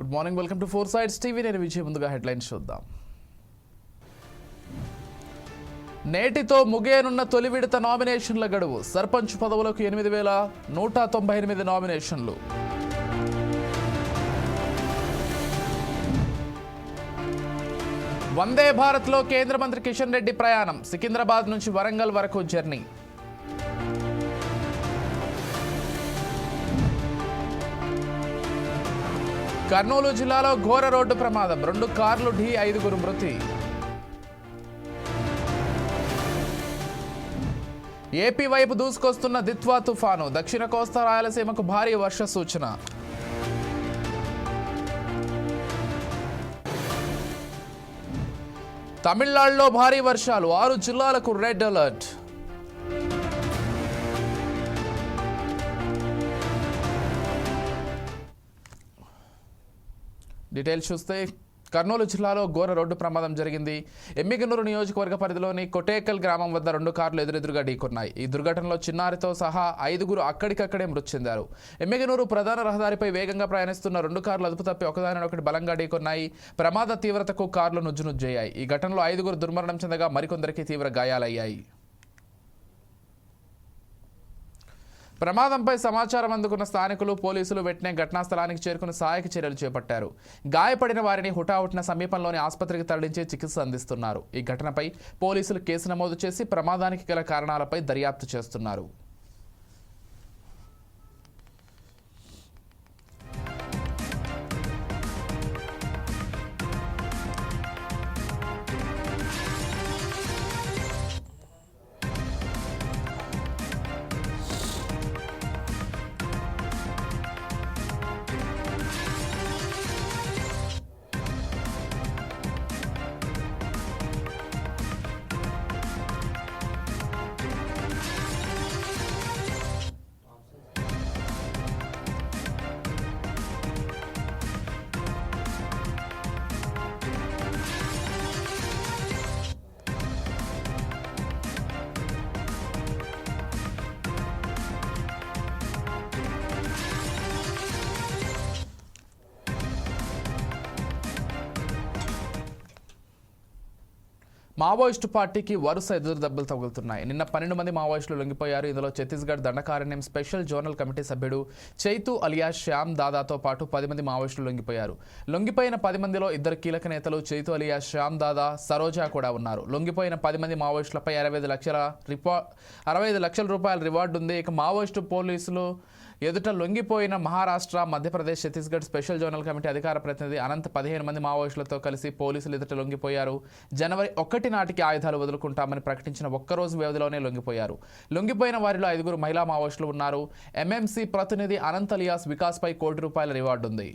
Good morning welcome to four sides TV నేను విజయ్ ముందుగా headlines చూద్దాం. నేటితో ముగియనున్న తొలి విడత నామినేషన్ల గడువు. సర్పంచ్ పదవులకు ఎనిమిది వేల నూట తొంభై ఎనిమిది నామినేషన్లు. వందే భారత్లో కేంద్ర మంత్రి కిషన్ రెడ్డి ప్రయాణం. సికింద్రాబాద్ నుంచి వరంగల్ వరకు జర్నీ. కర్నూలు జిల్లాలో ఘోర రోడ్డు ప్రమాదం. రెండు కార్లు ఢీ ఐదుగురు మృతి. ఏపీ వైపు దూసుకొస్తున్న దిత్వా తుఫాను. దక్షిణ కోస్తా రాయలసీమకు భారీ వర్ష సూచన. తమిళనాడులో భారీ వర్షాలు. ఆరు జిల్లాలకు రెడ్ అలర్ట్. డీటెయిల్స్ చూస్తే కర్నూలు జిల్లాలో ఘోర రోడ్డు ప్రమాదం జరిగింది. ఎమ్మిగనూరు నియోజకవర్గ పరిధిలోని కొటేకల్ గ్రామం వద్ద రెండు కార్లు ఎదురెదురుగా ఢీకొన్నాయి. ఈ దుర్ఘటనలో చిన్నారితో సహా ఐదుగురు అక్కడికక్కడే మృతి చెందారు. ఎమ్మిగనూరు ప్రధాన రహదారిపై వేగంగా ప్రయాణిస్తున్న రెండు కార్లు అదుపు తప్పి ఒకదానినొకటి బలంగా ఢీకొన్నాయి. ప్రమాద తీవ్రతకు కార్లు నుజ్జునుజ్జయ్యాయి ఈ ఘటనలో ఐదుగురు దుర్మరణం చెందగా మరికొందరికి తీవ్ర గాయాలయ్యాయి. ప్రమాదంపై సమాచారం అందుకున్న స్థానికులు పోలీసులు వెంటనే ఘటనా స్థలానికి చేరుకుని సహాయక చర్యలు చేపట్టారు. గాయపడిన వారిని హుటాహుటిన సమీపంలోని ఆసుపత్రికి తరలించి చికిత్స అందిస్తున్నారు. ఈ ఘటనపై పోలీసులు కేసు నమోదు చేసి ప్రమాదానికి గల కారణాలపై దర్యాప్తు చేస్తున్నారు. మావోయిస్టు పార్టీకి వరుస ఎదురు దెబ్బలు తగులుతున్నాయి. నిన్న పన్నెండు మంది మావోయిస్టులు లొంగిపోయారు. ఇందులో Chhattisgarh Dandakaranyam special zonal committee సభ్యుడు చైతు అలియా శ్యామ్ దాదాతో పాటు పది మంది మావోయిస్టులు లొంగిపోయారు. లొంగిపోయిన పది మందిలో ఇద్దరు కీలక నేతలు చైతు అలియా శ్యామ్ దాదా సరోజా కూడా ఉన్నారు. లొంగిపోయిన పది మంది మావోయిస్టులపై అరవై లక్షల రిపా అరవై ఐదు లక్షల రూపాయల రివార్డు ఉంది. ఇక మావోయిస్టు పోలీసులు ఎదుట లొంగిపోయిన Maharashtra Madhya Pradesh Chhattisgarh special zonal committee అధికార ప్రతినిధి అనంత్ పదిహేను మంది మావోయిస్టులతో కలిసి పోలీసులు ఎదుట లొంగిపోయారు. జనవరి ఒకటి నాటికి ఆయుధాలు వదులుకుంటామని ప్రకటించిన ఒక్కరోజు వ్యవధిలోనే లొంగిపోయారు. లొంగిపోయిన వారిలో ఐదుగురు మహిళా మావోయిస్టులు ఉన్నారు. ఎంఎంసీ ప్రతినిధి అనంత్ అలియాస్ వికాస్పై కోటి రూపాయల రివార్డు ఉంది.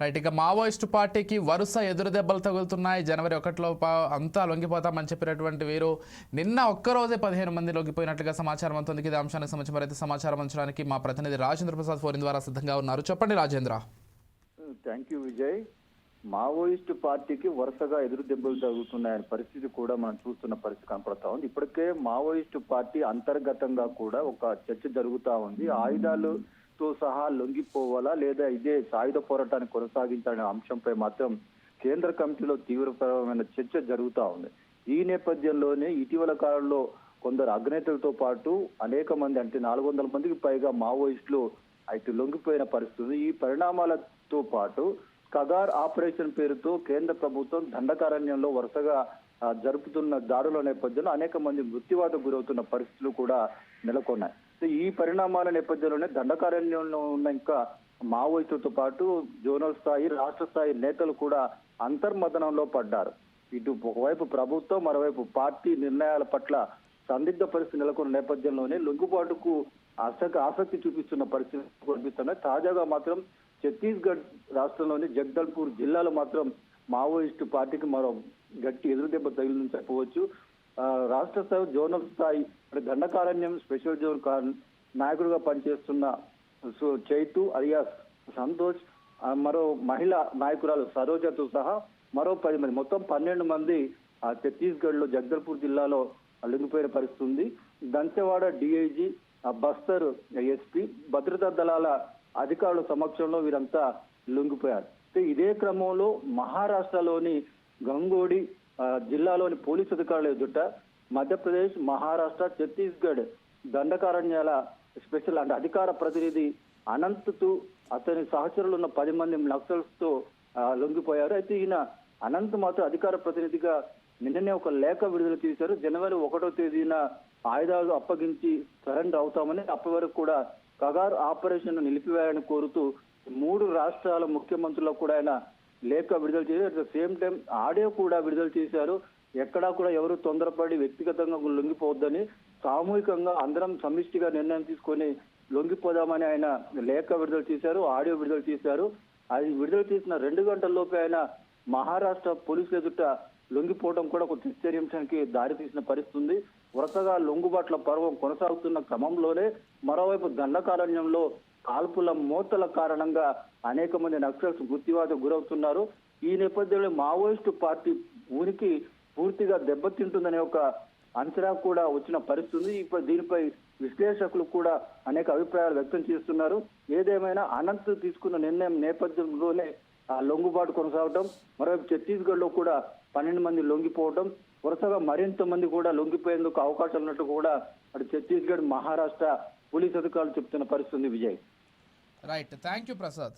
రైట్ ఇక మావోయిస్టు పార్టీకి వరుస ఎదురు దెబ్బలు తగులుతున్నాయి. జనవరి ఒకటిలో అంతా లొంగిపోతామని చెప్పినటువంటి వీరు నిన్న ఒక్కరోజే పదిహేను మంది లొంగిపోయినట్లుగా సమాచారం అందుతుంది. ఇదే అంశానికి సంబంధించి మరైతే సమాచారం అంచడానికి మా ప్రతినిధి రాజేంద్ర ప్రసాద్ ఫోన్ ద్వారా సిద్ధంగా ఉన్నారు. చెప్పండి Rajendra. Thank you Vijay. Maoist పార్టీకి వరుసగా ఎదురు దెబ్బలు తగులుతున్నాయనే పరిస్థితి కూడా మనం చూస్తున్న పరిస్థితి కనపడతా ఉంది. ఇప్పటికే మావోయిస్టు పార్టీ అంతర్గతంగా కూడా ఒక చర్చ జరుగుతా ఉంది. తో సహా లొంగిపోవాలా లేదా ఇదే సాయుధ పోరాటాన్ని కొనసాగించాలనే అంశంపై మాత్రం కేంద్ర కమిటీలో తీవ్రపరమైన చర్చ జరుగుతూ ఉంది. ఈ నేపథ్యంలోనే ఇటీవల కాలంలో కొందరు అగ్నేతలతో పాటు అనేక మంది అంటే నాలుగు వందల మందికి పైగా మావోయిస్టులు అయితే లొంగిపోయిన పరిస్థితి ఈ పరిణామాలతో పాటు కగార్ ఆపరేషన్ పేరుతో కేంద్ర ప్రభుత్వం దండకారణ్యంలో వరుసగా జరుపుతున్న దాడుల నేపథ్యంలో అనేక మంది మృత్యువాత గురవుతున్న పరిస్థితులు కూడా నెలకొన్నాయి. ఈ పరిణామాల నేపథ్యంలోనే దండకారణ్యంలో ఉన్న ఇంకా మావోయిస్టులతో పాటు జోనల్ స్థాయి రాష్ట్ర స్థాయి నేతలు కూడా అంతర్మదనంలో పడ్డారు. ఇటు ఒకవైపు ప్రభుత్వం మరోవైపు పార్టీ నిర్ణయాల పట్ల సందిగ్ధ పరిస్థితి నెలకొన్న నేపథ్యంలోనే లొంగుబాటుకు ఆసక్తి ఆసక్తి చూపిస్తున్న పరిస్థితి కనిపిస్తున్నాయి తాజాగా మాత్రం ఛత్తీస్గఢ్ రాష్ట్రంలోని జగ్దల్పూర్ జిల్లాలో మాత్రం మావోయిస్టు పార్టీకి మరో గట్టి ఎదురుదెబ్బ తగిలిందని చెప్పవచ్చు. రాష్ట్ర స్థాయి జోనల్ స్థాయి అంటే దండకారణ్యం స్పెషల్ జోన్ కా- నాయకుడిగా పనిచేస్తున్న సో చైతు అలియాస్ సంతోష్ మరో మహిళా నాయకురాలు సరోజతో సహా మరో పది మంది. మొత్తం పన్నెండు మంది ఆ ఛత్తీస్గఢ్లో జగదల్పూర్ జిల్లాలో లొంగిపోయిన పరిస్థితి ఉంది. దంతెవాడ డిఐజీ బస్తర్ ఎస్పీ భద్రతా దళాల అధికారుల సమక్షంలో వీరంతా లొంగిపోయారు. ఇదే క్రమంలో మహారాష్ట్రలోని గంగోడి జిల్లాలోని పోలీసు అధికారుల ఎదుట మధ్యప్రదేశ్ మహారాష్ట్ర ఛత్తీస్గఢ్ దండకారణ్యాల స్పెషల్ అంటే అధికార ప్రతినిధి అనంత్తు అతని సహచరులు ఉన్న పది మంది నక్సల్స్తో లొంగిపోయారు. అయితే ఈయన అనంత్ మాత్రం అధికార ప్రతినిధిగా నిన్ననే ఒక లేఖ విడుదల చేశారు. జనవరి ఒకటో తేదీన ఆయుధాలు అప్పగించి సరెండర్ అవుతామని అప్పటి వరకు కూడా కగార్ ఆపరేషన్ నిలిపివేయాలని కోరుతూ మూడు రాష్ట్రాల ముఖ్యమంత్రులకు కూడా ఆయన లేఖ విడుదల చేశారు. At the same time audio కూడా విడుదల చేశారు. ఎక్కడా కూడా ఎవరు తొందరపడి వ్యక్తిగతంగా లొంగిపోవద్దని సామూహికంగా అందరం సమిష్టిగా నిర్ణయం తీసుకొని లొంగిపోదామని ఆయన లేఖ విడుదల చేశారు ఆడియో విడుదల చేశారు. అది విడుదల చేసిన రెండు గంటల్లోపే ఆయన మహారాష్ట్ర పోలీసుల ఎదుట లొంగిపోవడం కూడా ఒక దుశ్చర్యంశానికి దారి తీసిన పరిస్థితి ఉంది. వరుసగా లొంగుబాట్ల పర్వం కొనసాగుతున్న క్రమంలోనే మరోవైపు దండకారణ్యంలో కాల్పుల మూతల కారణంగా అనేక మంది నక్సల్స్ మృత్యువాత గురవుతున్నారు. ఈ నేపథ్యంలో మావోయిస్టు పార్టీ ఉనికి పూర్తిగా దెబ్బతింటుందనే ఒక అంచనా కూడా వచ్చిన పరిస్థితి ఉంది ఇప్పుడు దీనిపై విశ్లేషకులు కూడా అనేక అభిప్రాయాలు వ్యక్తం చేస్తున్నారు. ఏదేమైనా అనంత్ తీసుకున్న నిర్ణయం నేపథ్యంలోనే ఆ లొంగుబాటు కొనసాగటం మరోవైపు ఛత్తీస్గఢ్లో కూడా పన్నెండు మంది లొంగిపోవడం వరుసగా మరింత మంది కూడా లొంగిపోయేందుకు అవకాశం ఉన్నట్టు కూడా అటు ఛత్తీస్గఢ్ మహారాష్ట్ర పోలీస్ అధికారులు చెప్తున్న పరిస్థితి ఉంది Vijay. Right thank you Prasad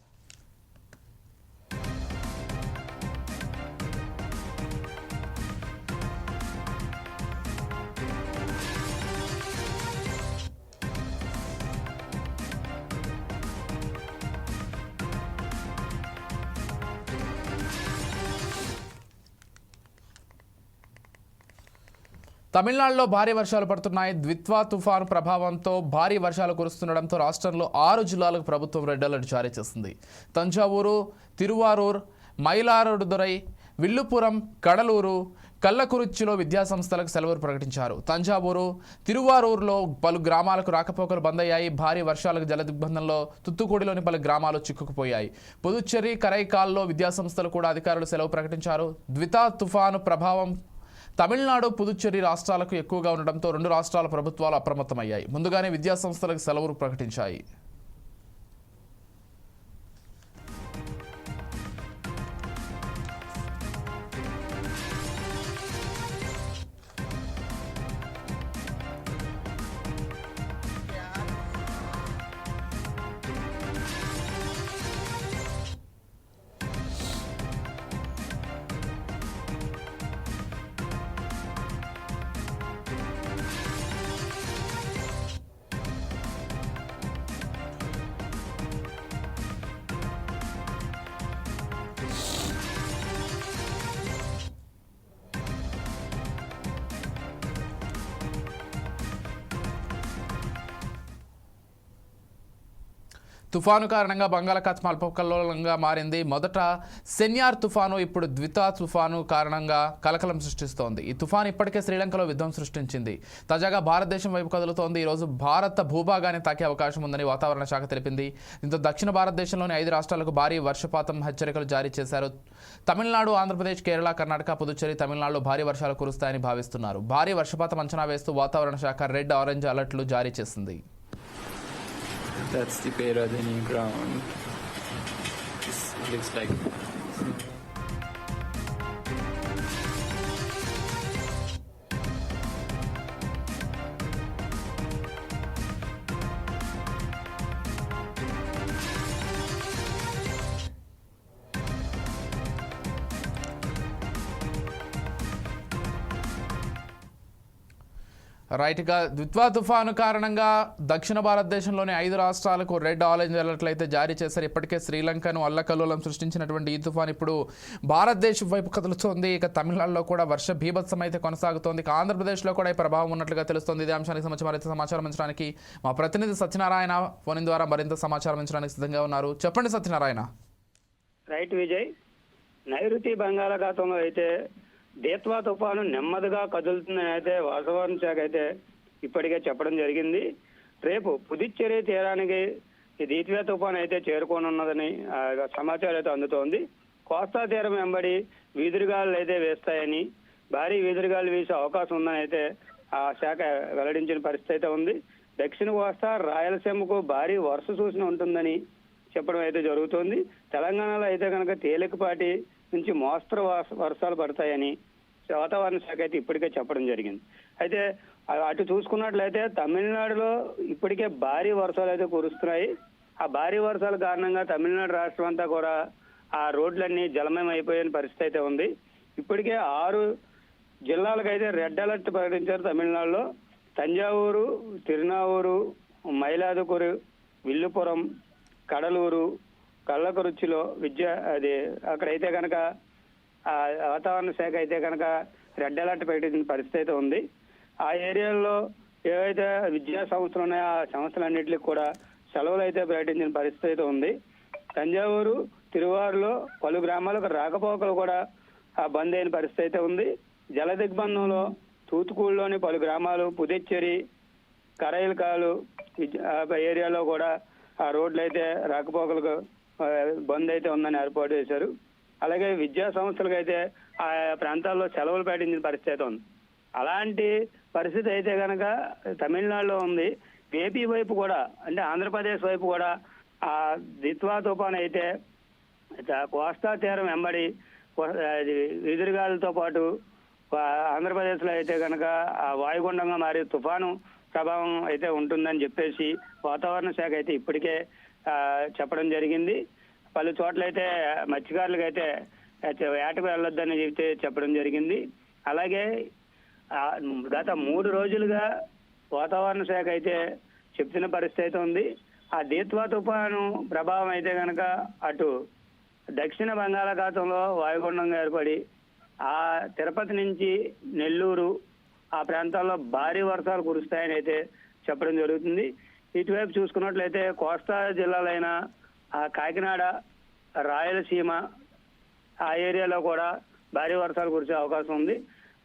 తమిళనాడులో భారీ వర్షాలు పడుతున్నాయి. ద్విత్వా తుఫాను ప్రభావంతో భారీ వర్షాలు కురుస్తుండడంతో రాష్ట్రంలో ఆరు జిల్లాలకు ప్రభుత్వం రెడ్ అలర్ట్ జారీ చేసింది. తంజావూరు తిరువారూర్ మైలారుదురై విల్లుపురం కడలూరు కళ్ళకురుచ్చిలో విద్యాసంస్థలకు సెలవులు ప్రకటించారు. తంజావూరు తిరువారూరులో పలు గ్రామాలకు రాకపోకలు బంద్ అయ్యాయి భారీ వర్షాలకు జల దిగ్బంధంలో తుత్తుకూడిలోని పలు గ్రామాలు చిక్కుకుపోయాయి. పుదుచ్చేరి కరైకాల్లో విద్యాసంస్థలు కూడా అధికారులు సెలవు ప్రకటించారు. ద్వితా తుఫాను ప్రభావం తమిళనాడు పుదుచ్చేరి రాష్ట్రాలకు ఎక్కువగా ఉండడంతో రెండు రాష్ట్రాల ప్రభుత్వాలు అప్రమత్తమయ్యాయి. ముందుగానే విద్యాసంస్థలకు సెలవులు ప్రకటించాయి. తుఫాను కారణంగా బంగాళాఖాతం అల్పకల్లోలంగా మారింది. మొదట సెన్యార్ తుఫాను ఇప్పుడు ద్వితా తుఫాను కారణంగా కలకలం సృష్టిస్తోంది. ఈ తుఫాను ఇప్పటికే శ్రీలంకలో యుద్ధం సృష్టించింది. తాజాగా భారతదేశం వైపు కదులుతోంది. ఈరోజు భారత భూభాగాన్ని తాకే అవకాశం ఉందని వాతావరణ శాఖ తెలిపింది. దీంతో దక్షిణ భారతదేశంలోని ఐదు రాష్ట్రాలకు భారీ వర్షపాతం హెచ్చరికలు జారీ చేశారు. తమిళనాడు ఆంధ్రప్రదేశ్ కేరళ కర్ణాటక పుదుచ్చేరి తమిళనాడులో భారీ వర్షాలు కురుస్తాయని భావిస్తున్నారు. భారీ వర్షపాతం అంచనా వేస్తూ వాతావరణ శాఖ రెడ్ ఆరెంజ్ అలర్ట్లు జారీ చేసింది. That's the Peradeniya ground. This looks like రైట్గా ద్విత్వా తుఫాను కారణంగా దక్షిణ భారతదేశంలోని ఐదు రాష్ట్రాలకు రెడ్ ఆరెంజ్ అలర్ట్ అయితే జారీ చేశారు. ఇప్పటికే శ్రీలంకను అల్లకల్లోలం సృష్టించినటువంటి ఈ తుఫాన్ ఇప్పుడు భారతదేశం వైపు కదులుతోంది. ఇక తమిళనాడులో కూడా వర్ష భీభత్సం అయితే కొనసాగుతోంది. ఇక ఆంధ్రప్రదేశ్లో కూడా ఈ ప్రభావం ఉన్నట్లుగా తెలుస్తోంది. ఇదే అంశానికి సంబంధించి మరింత సమాచారం అందించడానికి మా ప్రతినిధి సత్యనారాయణ ఫోన్ ద్వారా మరింత సమాచారం అందించడానికి సిద్ధంగా ఉన్నారు. చెప్పండి సత్యనారాయణ. రైట్ విజయ్ నైరుతి బంగాళాఖాతంలో అయితే దేత్వా తుఫాను నెమ్మదిగా కదులుతుందని అయితే వాతావరణ శాఖ అయితే ఇప్పటికే చెప్పడం జరిగింది. రేపు పుదుచ్చేరి తీరానికి ఈ దీత్వా తుఫాను అయితే చేరుకోనున్నదని ఆ, సమాచారం అయితే అందుతోంది. కోస్తా తీరం వెంబడి వీధురుగాలు అయితే వేస్తాయని భారీ వీధురుగాలు వీసే అవకాశం ఉందని అయితే ఆ శాఖ వెల్లడించిన పరిస్థితి అయితే ఉంది. దక్షిణ కోస్తా రాయలసీమకు భారీ వర్ష సూచన ఉంటుందని చెప్పడం అయితే జరుగుతోంది. తెలంగాణలో అయితే కనుక తేలికపాటి నుంచి మోస్తరు వర్ష- వర్షాలు పడతాయని వాతావరణ శాఖ అయితే ఇప్పటికే చెప్పడం జరిగింది. అయితే అటు చూసుకున్నట్లయితే తమిళనాడులో ఇప్పటికే భారీ వర్షాలు అయితే కురుస్తున్నాయి. ఆ భారీ వర్షాల కారణంగా తమిళనాడు రాష్ట్రం అంతా కూడా ఆ రోడ్లన్నీ జలమయం అయిపోయిన పరిస్థితి అయితే ఉంది. ఇప్పటికే ఆరు జిల్లాలకైతే రెడ్ అలర్ట్ ప్రకటించారు తమిళనాడులో. తంజావూరు తిరునావూరు మైలాదుకూరు విల్లుపురం కడలూరు కళ్ళకురుచిలో విద్య అది అక్కడైతే కనుక వాతావరణ శాఖ అయితే కనుక రెడ్ అలర్ట్ ప్రకటించిన పరిస్థితి అయితే ఉంది. ఆ ఏరియాల్లో ఏవైతే విద్యా సంస్థలు ఉన్నాయో ఆ సంస్థలన్నింటికి కూడా సెలవులు అయితే ప్రకటించిన పరిస్థితి అయితే ఉంది. తంజావూరు తిరువారులో పలు గ్రామాలకు రాకపోకలు కూడా ఆ బంద్ అయిన పరిస్థితి అయితే ఉంది. జల దిగ్బంధంలో తూతుకూడులోని పలు గ్రామాలు పుదుచ్చేరి కరైలకాలు ఏరియాలో కూడా ఆ రోడ్లు అయితే రాకపోకలకు బంద్ అయితే ఉందని ఏర్పాటు చేశారు. అలాగే విద్యా సంస్థలకు అయితే ఆ ప్రాంతాల్లో సెలవులు పాటించిన పరిస్థితి ఉంది. అలాంటి పరిస్థితి అయితే కనుక తమిళనాడులో ఉంది. ఏపీ వైపు కూడా అంటే ఆంధ్రప్రదేశ్ వైపు కూడా ఆ దిత్వా తుఫాన్ అయితే కోస్తా తీరం వెంబడి అది ఎదురుగాలతో పాటు ఆంధ్రప్రదేశ్లో ఆంధ్రప్రదేశ్లో అయితే కనుక ఆ వాయుగుండంగా మారి తుఫాను ప్రభావం అయితే ఉంటుందని చెప్పేసి వాతావరణ శాఖ అయితే ఇప్పటికే చెప్పడం జరిగింది. పలు చోట్ల అయితే మత్స్యకారులకు అయితే వేటకు వెళ్ళొద్దని చెప్తే చెప్పడం జరిగింది. అలాగే గత మూడు రోజులుగా వాతావరణ శాఖ అయితే చెప్తున్న పరిస్థితి అయితే ఉంది. ఆ దీత్వా తుఫాను ప్రభావం అయితే కనుక అటు దక్షిణ బంగాళాఖాతంలో వాయుగుండంగా ఏర్పడి ఆ తిరుపతి నుంచి నెల్లూరు ఆ ప్రాంతాల్లో భారీ వర్షాలు కురుస్తాయని అయితే చెప్పడం జరుగుతుంది. ఇటువైపు చూసుకున్నట్లయితే కోస్తా జిల్లాలైన ఆ కాకినాడ రాయలసీమ ఆ ఏరియాలో కూడా భారీ వర్షాలు కురిసే అవకాశం ఉంది.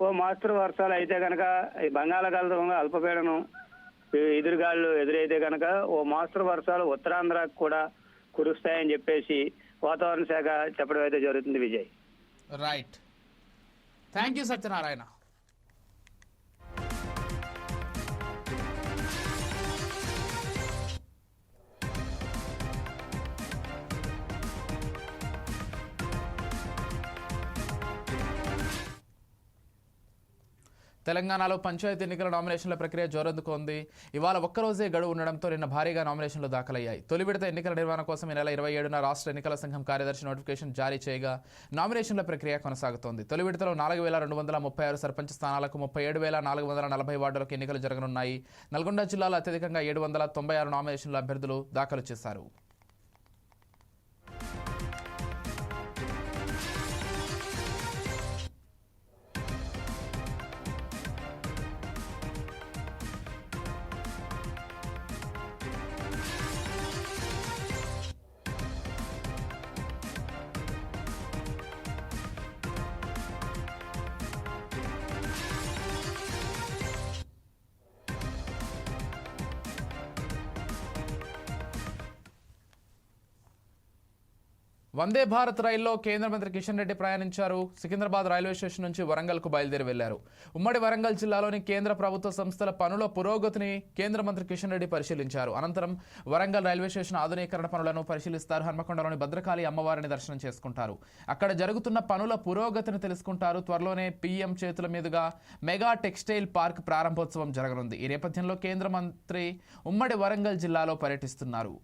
ఓ మాస్తరు వర్షాలు అయితే కనుక ఈ బంగాళాఖాతంలో అల్పపీడనం ఎదురుగాళ్ళు ఎదురైతే కనుక ఓ మాస్టర్ వర్షాలు ఉత్తరాంధ్రకు కూడా కురుస్తాయని చెప్పేసి వాతావరణ శాఖ చెప్పడం అయితే జరుగుతుంది Vijay. Right thank you Satyanarayana. తెలంగాణలో పంచాయతీ ఎన్నికల నామినేషన్ల ప్రక్రియ జోరందుకుంది. ఇవాళ ఒక్కరోజే గడువు ఉండడంతో నిన్న భారీగా నామినేషన్లు దాఖలయ్యాయి. తొలి విడత ఎన్నికల నిర్వహణ కోసం ఈ నెల ఇరవై ఏడున రాష్ట్ర ఎన్నికల సంఘం కార్యదర్శి నోటిఫికేషన్ జారీ చేయగా నామినేషన్ల ప్రక్రియ కొనసాగుతోంది. తొలి విడతలో నాలుగు వేల రెండు వందల ముప్పై ఆరు సర్పంచ్ స్థానాలకు ముప్పై ఏడు వేల నాలుగు వందల నలభై వార్డులకు ఎన్నికలు జరగనున్నాయి. నల్గొండ జిల్లాలో అత్యధికంగా ఏడు వందల తొంభై ఆరు నామినేషన్ల అభ్యర్థులు దాఖలు చేశారు. వందే భారత్ రైల్లో కేంద్ర మంత్రి కిషన్ రెడ్డి ప్రయాణించారు. సికింద్రాబాద్ రైల్వే స్టేషన్ నుంచి వరంగల్కు బయలుదేరి వెళ్ళారు. ఉమ్మడి వరంగల్ జిల్లాలోని కేంద్ర ప్రభుత్వ సంస్థల పనుల పురోగతిని కేంద్ర మంత్రి కిషన్ రెడ్డి పరిశీలించారు. అనంతరం వరంగల్ రైల్వే స్టేషన్ ఆధునీకరణ పనులను పరిశీలిస్తారు. హన్మకొండలోని భద్రకాళి అమ్మవారిని దర్శనం చేసుకుంటారు. అక్కడ జరుగుతున్న పనుల పురోగతిని తెలుసుకుంటారు. త్వరలోనే పీఎం చేతుల మీదుగా మెగా టెక్స్టైల్ పార్క్ ప్రారంభోత్సవం జరగనుంది. ఈ నేపథ్యంలో కేంద్ర మంత్రి ఉమ్మడి వరంగల్ జిల్లాలో పర్యటిస్తున్నారు.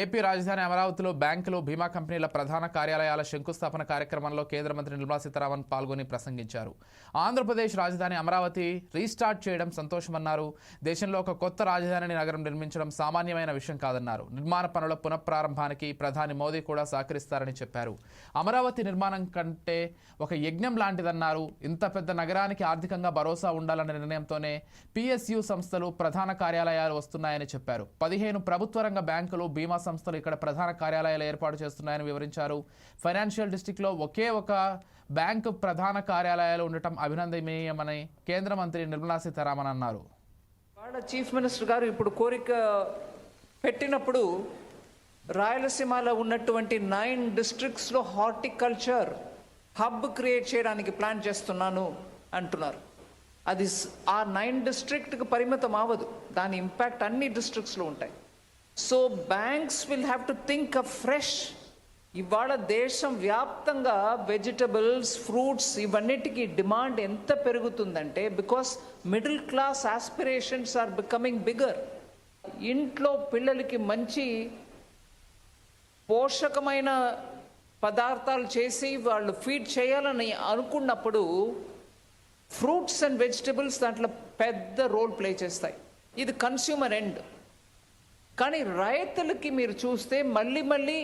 ఏపీ రాజధాని అమరావతిలో బ్యాంకులు బీమా కంపెనీల ప్రధాన కార్యాలయాల శంకుస్థాపన కార్యక్రమంలో కేంద్ర మంత్రి నిర్మలా సీతారామన్ పాల్గొని ప్రసంగించారు. ఆంధ్రప్రదేశ్ రాజధాని అమరావతి రీస్టార్ట్ చేయడం సంతోషమన్నారు. దేశంలో ఒక కొత్త రాజధానిని నగరం నిర్మించడం సామాన్యమైన విషయం కాదన్నారు. నిర్మాణ పనుల పునఃప్రారంభానికి ప్రధాని మోదీ కూడా సహకరిస్తారని చెప్పారు. అమరావతి నిర్మాణం కంటే ఒక యజ్ఞం లాంటిదన్నారు. ఇంత పెద్ద నగరానికి ఆర్థికంగా భరోసా ఉండాలన్న నిర్ణయంతోనే పిఎస్యు సంస్థలు ప్రధాన కార్యాలయాలు వస్తున్నాయని చెప్పారు. పదిహేను ప్రభుత్వ రంగ బ్యాంకులు బీమా సంస్థలు ఇక్కడ ప్రధాన కార్యాలయాలు ఏర్పాటు చేస్తున్నాయని వివరించారు. ఫైనాన్షియల్ డిస్టిక్లో ఒకే ఒక బ్యాంకు ప్రధాన కార్యాలయాలు ఉండటం అభినందనీయమని కేంద్ర మంత్రి నిర్మలా సీతారామన్ అన్నారు. వాళ్ళ చీఫ్ మినిస్టర్ గారు ఇప్పుడు కోరిక పెట్టినప్పుడు రాయలసీమలో ఉన్నటువంటి నైన్ డిస్ట్రిక్ట్స్లో హార్టికల్చర్ హబ్ క్రియేట్ చేయడానికి ప్లాన్ చేస్తున్నాను అంటున్నారు. అది ఆ నైన్ డిస్ట్రిక్ట్కి పరిమితం అవ్వదు. దాని ఇంపాక్ట్ అన్ని డిస్ట్రిక్ట్స్లో ఉంటాయి. So banks will have to think afresh ఇవాళ దేశం వ్యాప్తంగా వెజిటబుల్స్ ఫ్రూట్స్ ఇవన్నిటికీ డిమాండ్ ఎంత పెరుగుతుందంటే because middle class aspirations are becoming bigger ఇంట్లో పిల్లలకి మంచి పోషకమైన పదార్థాలు చేసి వాళ్ళు ఫీడ్ చేయాలని అనుకున్నప్పుడు ఫ్రూట్స్ అండ్ వెజిటబుల్స్ దాంట్లో పెద్ద రోల్ ప్లే చేస్తాయి. ఇది కన్స్యూమర్ ఎండ్ కానీ రైతులకి మీరు చూస్తే మళ్ళీ మళ్ళీ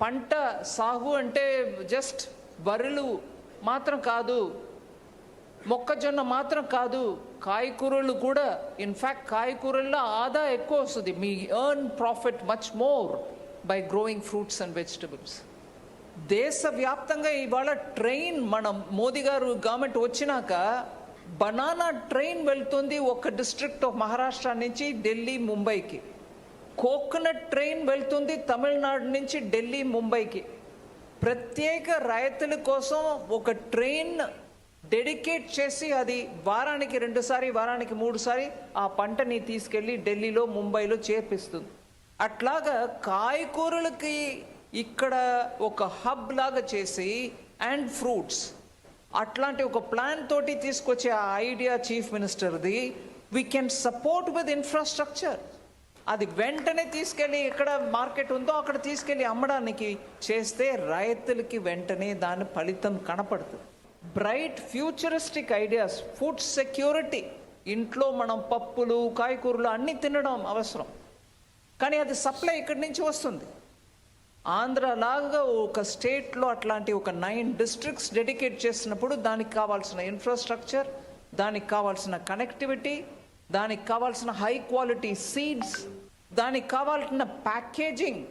పంట సాగు అంటే జస్ట్ వరులు మాత్రం కాదు మొక్కజొన్న మాత్రం కాదు కాయకూరలు కూడా ఇన్ఫ్యాక్ట్ కాయకూరల్లో ఆదా ఎక్కువ వస్తుంది. మీ earn profit much more by growing fruits and vegetables దేశవ్యాప్తంగా ఇవాళ ట్రైన్ మనం మోదీ గారు గవర్నమెంట్ వచ్చినాక బనానా ట్రైన్ వెళ్తుంది ఒక డిస్ట్రిక్ట్ ఆఫ్ మహారాష్ట్ర నుంచి ఢిల్లీ ముంబైకి. కోకోనట్ ట్రైన్ వెళ్తుంది తమిళనాడు నుంచి ఢిల్లీ ముంబైకి. ప్రత్యేక రైతుల కోసం ఒక ట్రైన్ డెడికేట్ చేసి అది వారానికి రెండుసారి వారానికి మూడుసారి ఆ పంటని తీసుకెళ్ళి ఢిల్లీలో ముంబైలో చేర్పిస్తుంది. అట్లాగా కాయకూరలకి ఇక్కడ ఒక హబ్ లాగా చేసి అండ్ ఫ్రూట్స్. అట్లాంటి ఒక ప్లాన్ తోటి తీసుకొచ్చే ఆ idea chief మినిస్టర్ది. We can support with infrastructure అది వెంటనే తీసుకెళ్ళి ఎక్కడ మార్కెట్ ఉందో అక్కడ తీసుకెళ్ళి అమ్మడానికి చేస్తే రైతులకి వెంటనే దాని ఫలితం కనపడుతుంది. Bright futuristic ideas food security ఇంట్లో మనం పప్పులు కాయకూరలు అన్నీ తినడం అవసరం. కానీ అది సప్లై ఇక్కడి నుంచి వస్తుంది. ఆంధ్రలాగా ఒక స్టేట్లో అట్లాంటి ఒక నైన్ డిస్ట్రిక్ట్స్ డెడికేట్ చేసినప్పుడు దానికి కావాల్సిన ఇన్ఫ్రాస్ట్రక్చర్ దానికి కావాల్సిన కనెక్టివిటీ దానికి కావాల్సిన హై క్వాలిటీ సీడ్స్ దానికి కావాల్సిన ప్యాకేజింగ్.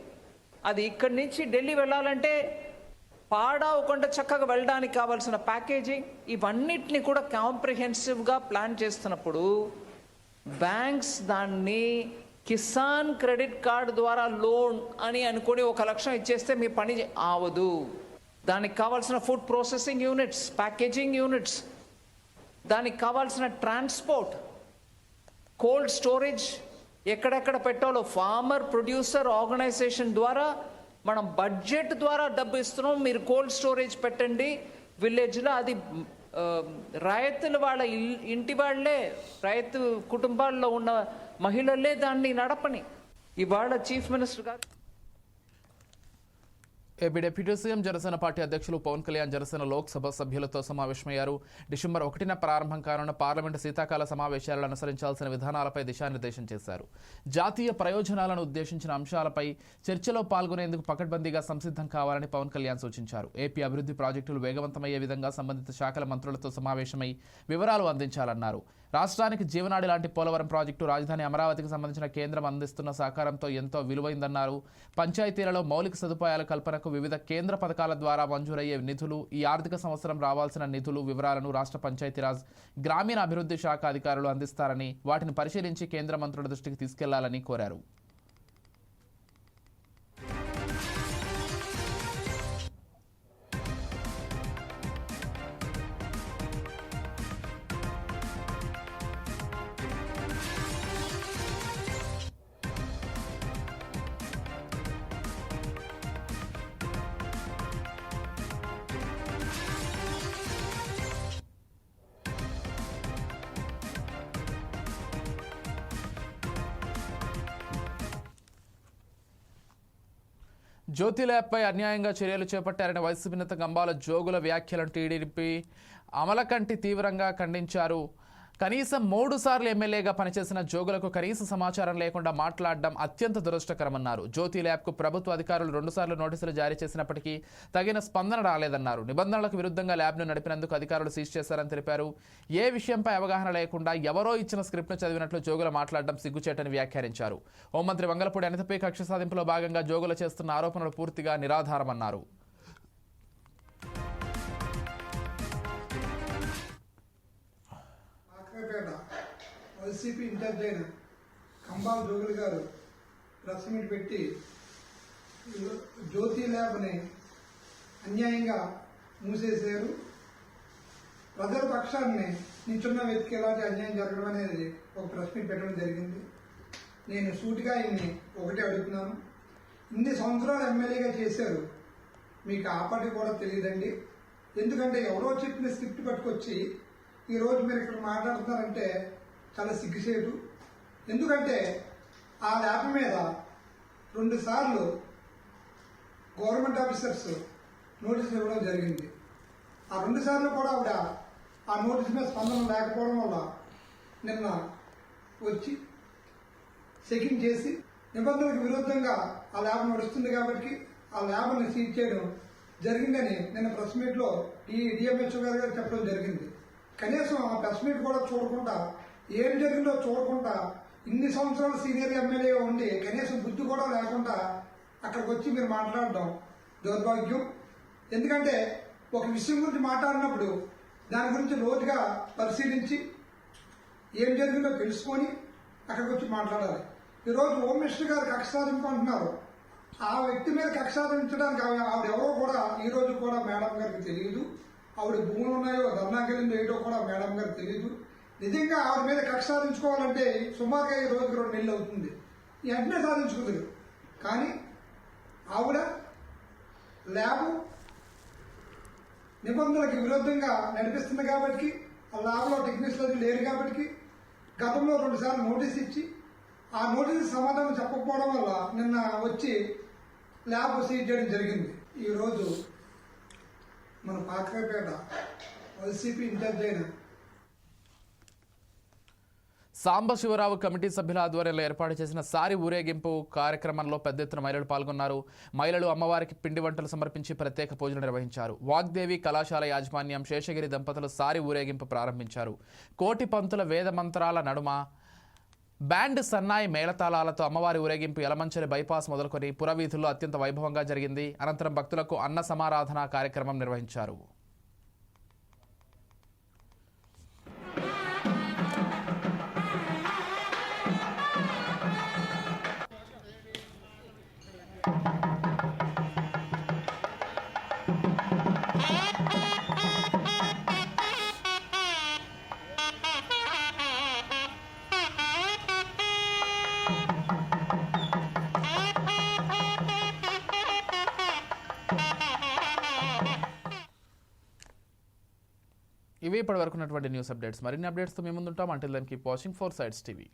అది ఇక్కడి నుంచి ఢిల్లీ వెళ్ళాలంటే పాడవకుండా చక్కగా వెళ్ళడానికి కావాల్సిన ప్యాకేజింగ్. ఇవన్నిటిని కూడా కాంప్రిహెన్సివ్గా ప్లాన్ చేస్తున్నప్పుడు బ్యాంక్స్ దాన్ని కిసాన్ క్రెడిట్ కార్డ్ ద్వారా లోన్ అని అనుకొని ఒక లక్షం ఇచ్చేస్తే మీ పని అవదు ఆవదు. దానికి కావాల్సిన food processing units packaging units దానికి కావాల్సిన ట్రాన్స్పోర్ట్ కోల్డ్ స్టోరేజ్ ఎక్కడెక్కడ పెట్టాలో ఫార్మర్ ప్రొడ్యూసర్ ఆర్గనైజేషన్ ద్వారా మనం బడ్జెట్ ద్వారా డబ్బు ఇస్తున్నాం. మీరు కోల్డ్ స్టోరేజ్ పెట్టండి. విలేజ్లో అది రైతుల వాళ్ళ ఇల్- ఇంటి వాళ్ళే రైతు కుటుంబాల్లో ఉన్న మహిళలే దాన్ని నడపని. ఇవాళ చీఫ్ మినిస్టర్ గారు AP deputy CM Janasena party అధ్యక్షులు పవన్ కళ్యాణ్ జనసేన లోక్సభ సభ్యులతో సమావేశమయ్యారు. డిసెంబర్ ఒకటిన ప్రారంభం కానున్న పార్లమెంటు శీతాకాల సమావేశాలను అనుసరించాల్సిన విధానాలపై దిశానిర్దేశం చేశారు. జాతీయ ప్రయోజనాలను ఉద్దేశించిన అంశాలపై చర్చలో పాల్గొనేందుకు పకడ్బందీగా సంసిద్ధం కావాలని పవన్ కళ్యాణ్ సూచించారు. ఏపీ అభివృద్ధి ప్రాజెక్టులు వేగవంతమయ్యే విధంగా సంబంధిత శాఖల మంత్రులతో సమావేశమై వివరాలు అందించాలన్నారు. రాష్ట్రానికి జీవనాడి లాంటి పోలవరం ప్రాజెక్టు రాజధాని అమరావతికి సంబంధించిన కేంద్రం అందిస్తున్న సహకారంతో ఎంతో విలువైందన్నారు. పంచాయతీలలో మౌలిక సదుపాయాల కల్పనకు వివిధ కేంద్ర పథకాల ద్వారా మంజూరయ్యే నిధులు ఈ ఆర్థిక సంవత్సరం రావాల్సిన నిధులు వివరాలను రాష్ట్ర పంచాయతీరాజ్ గ్రామీణ అభివృద్ధి శాఖ అధికారులు అందిస్తారని వాటిని పరిశీలించి కేంద్ర మంత్రుల దృష్టికి తీసుకెళ్ళాలని కోరారు. జ్యోతి ల్యాబ్పై అన్యాయంగా చర్యలు చేపట్టారని వైసీపీ నేత గంబాల జోగుల వ్యాఖ్యలను టీడీపీ అమలకంటి తీవ్రంగా ఖండించారు. కనీసం మూడు సార్లు ఎమ్మెల్యేగా పనిచేసిన జోగులకు కనీస సమాచారం లేకుండా మాట్లాడడం అత్యంత దురదృష్టకరమన్నారు. జ్యోతి ల్యాబ్కు ప్రభుత్వ అధికారులు రెండుసార్లు నోటీసులు జారీ చేసినప్పటికీ తగిన స్పందన రాలేదన్నారు. నిబంధనలకు విరుద్ధంగా ల్యాబ్ను నడిపినందుకు అధికారులు సీజ్ చేశారని తెలిపారు. ఏ విషయంపై అవగాహన లేకుండా ఎవరో ఇచ్చిన స్క్రిప్ట్ను చదివినట్లు జోగుల మాట్లాడడం సిగ్గుచేటని వ్యాఖ్యానించారు. హోంమంత్రి వంగలపూడి అనితపై కక్ష సాధింపులో భాగంగా జోగుల చేస్తున్న ఆరోపణలు పూర్తిగా నిరాధారమన్నారు. వైసీపీ ఇన్ఛార్జ్ అయిన కంబాల జోగులు గారు ప్రెస్ మీట్ పెట్టి జ్యోతి ల్యాబ్ని అన్యాయంగా మూసేశారు. ప్రజల పక్షాన్ని నిల్చున్న వ్యక్తికి ఎలాంటి అన్యాయం జరగడం అనేది ఒక ప్రెస్ మీట్ పెట్టడం జరిగింది. నేను సూటిగా ఆయన్ని ఒకటే అడుగుతున్నాను. ఇన్ని సంవత్సరాలు ఎమ్మెల్యేగా చేశారు. మీకు ఆ పార్టీ కూడా తెలియదండి. ఎందుకంటే ఎవరో చెప్పిన స్క్రిప్ట్ పట్టుకొచ్చి ఈరోజు మీరు ఇక్కడ మాట్లాడుతున్నారంటే చాలా సిగ్గుసేటు ఎందుకంటే ఆ ల్యాబ్ మీద రెండు సార్లు గవర్నమెంట్ ఆఫీసర్స్ నోటీసులు ఇవ్వడం జరిగింది. ఆ రెండు సార్లు కూడా ఆవిడ ఆ నోటీస్ మీద స్పందన లేకపోవడం వల్ల నిన్న వచ్చి చెకింగ్ చేసి నిబంధనలకు విరుద్ధంగా ఆ ల్యాబ్ నడుస్తుంది కాబట్టి ఆ ల్యాబ్ని సీజ్ చేయడం జరిగిందని నిన్న ప్రెస్ మీట్లో ఈ డిఎంహెచ్ఓ గారు చెప్పడం జరిగింది. కనీసం ఆ ప్రెస్ మీట్ కూడా చూడకుండా ఏం జరిగిందో చూడకుండా ఇన్ని సంవత్సరాలు సీనియర్ ఎమ్మెల్యే ఉండి కనీసం బుద్ధి కూడా లేకుండా అక్కడికి వచ్చి మీరు మాట్లాడడం దౌర్భాగ్యం. ఎందుకంటే ఒక విషయం గురించి మాట్లాడినప్పుడు దాని గురించి లోతుగా పరిశీలించి ఏం జరిగిందో తెలుసుకొని అక్కడికి వచ్చి మాట్లాడాలి. ఈరోజు హోమ్ మినిస్టర్ గారు కక్ష సాధింపు ఆ వ్యక్తి మీద కక్ష సాధించడానికి ఆవిడ ఎవరో కూడా ఈ రోజు కూడా మేడం గారికి తెలియదు ఆవిడ భూములు ఉన్నాయో ధర్నాకెళ్ళిందో ఏటో కూడా మేడం గారికి తెలియదు నిజంగా ఆవిడ మీద కక్ష సాధించుకోవాలంటే సుమారుగా ఈ రోజుకి రెండు నెలలు అవుతుంది. వెంటనే సాధించుకుంటుంది. కానీ ఆవిడ ల్యాబ్ నిబంధనలకు విరుద్ధంగా నడిపిస్తుంది కాబట్టి ఆ ల్యాబ్లో టెక్నీషియన్లు లేరు కాబట్టి గతంలో రెండుసార్లు నోటీస్ ఇచ్చి ఆ నోటీస్ సమాధానం చెప్పకపోవడం వల్ల నిన్న వచ్చి ల్యాబ్ సీజ్ చేయడం జరిగింది. ఈరోజు మన పాత్రపేట వైసీపీ ఇన్ఛార్జ్ అయిన సాంబశివరావు కమిటీ సభ్యుల ఆధ్వర్యంలో ఏర్పాటు చేసిన సారి ఊరేగింపు కార్యక్రమంలో పెద్ద ఎత్తున మహిళలు పాల్గొన్నారు. మహిళలు అమ్మవారికి పిండి వంటలు సమర్పించి ప్రత్యేక పూజలు నిర్వహించారు. వాగ్దేవి కళాశాల యాజమాన్యం శేషగిరి దంపతులు సారి ఊరేగింపు ప్రారంభించారు. కోటి పంతుల వేద మంత్రాల నడుమ బ్యాండ్ సన్నాయి మేళతాళాలతో అమ్మవారి ఊరేగింపు ఎలమంచరి బైపాస్ మొదలుకొని పురవీధుల్లో అత్యంత వైభవంగా జరిగింది. అనంతరం భక్తులకు అన్న సమారాధన కార్యక్రమం నిర్వహించారు. ఇప్పటి వరకు ఉన్నటువంటి న్యూస్ అప్డేట్స్. మరిన్ని అప్డేట్స్తో మేము ముందుంటాం. అంటే దానికి వాచింగ్ ఫోర్ సైడ్స్ టీవీ